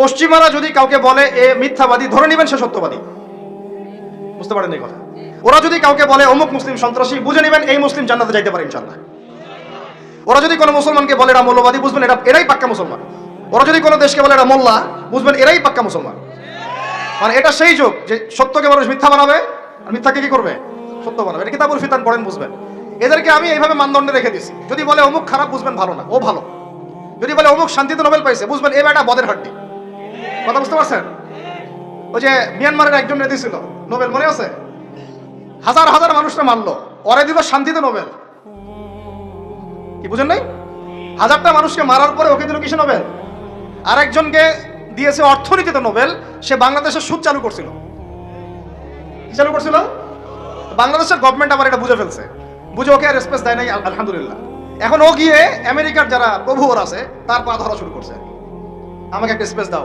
পশ্চিমারা যদি কাউকে বলে এ মিথ্যাবাদী, ধরে নেবেন সে সত্যবাদী। বুঝতে পারেন এই কথা? ওরা যদি কাউকে বলে অমুক মুসলিম সন্ত্রাসী, বুঝে নেবেন এই মুসলিম জান্নাতে যাইতে পারে ইনশাল্লাহ ওরা যদি কোনো মুসলমানকে বলে এরা মৌলবাদী, বুঝবেন এটা এরাই পাক্কা মুসলমান। ওরা যদি কোনো দেশকে বলে এরা মোল্লা, বুঝবেন এরাই পাক্কা মুসলমান। মানে এটা সেই যুগ যে সত্যকে মানুষ মিথ্যা বানাবে, আর মিথ্যাকে কি করবে? সত্য বানাবে। এটা কিতাবুল ফিতান পড়েন, বুঝবেন। এদেরকে আমি এইভাবে মানদণ্ডে রেখে দিছি। যদি বলে অমুক খারাপ, বুঝবেন ভালো না। ও ভালো। যদি বলে অমুক শান্তিতে নোবেল পাইছে, বুঝবেন এ বেটা বদের হাড্ডি। কথা বুঝতে পারছেন? ওই যে মিয়ানমারের একজন নেতা ছিল, নোবেল মনে আছে? হাজার হাজার মানুষরা মারলো, ওরে দিল শান্তিতে নোবেল। কি বুঝেন নাই? হাজারটা মানুষকে মারার পরে ওকে দিল কিসে নোবেল? আরেকজনকে দিয়েছে অর্থনীতিতে নোবেল, সে বাংলাদেশের সুদ চালু করছিল। কি চালু করছিল? বাংলাদেশের গভর্নমেন্ট আবার এটা বুঝে ফেলছে। বুঝে ওকে আর স্পেস দেয় নাই, আল- আলহামদুলিল্লাহ। এখন ও গিয়ে আমেরিকার যারা প্রভু ওর আছে, তার পা ধরা শুরু করছে। আমাকে একটা স্পেস দাও।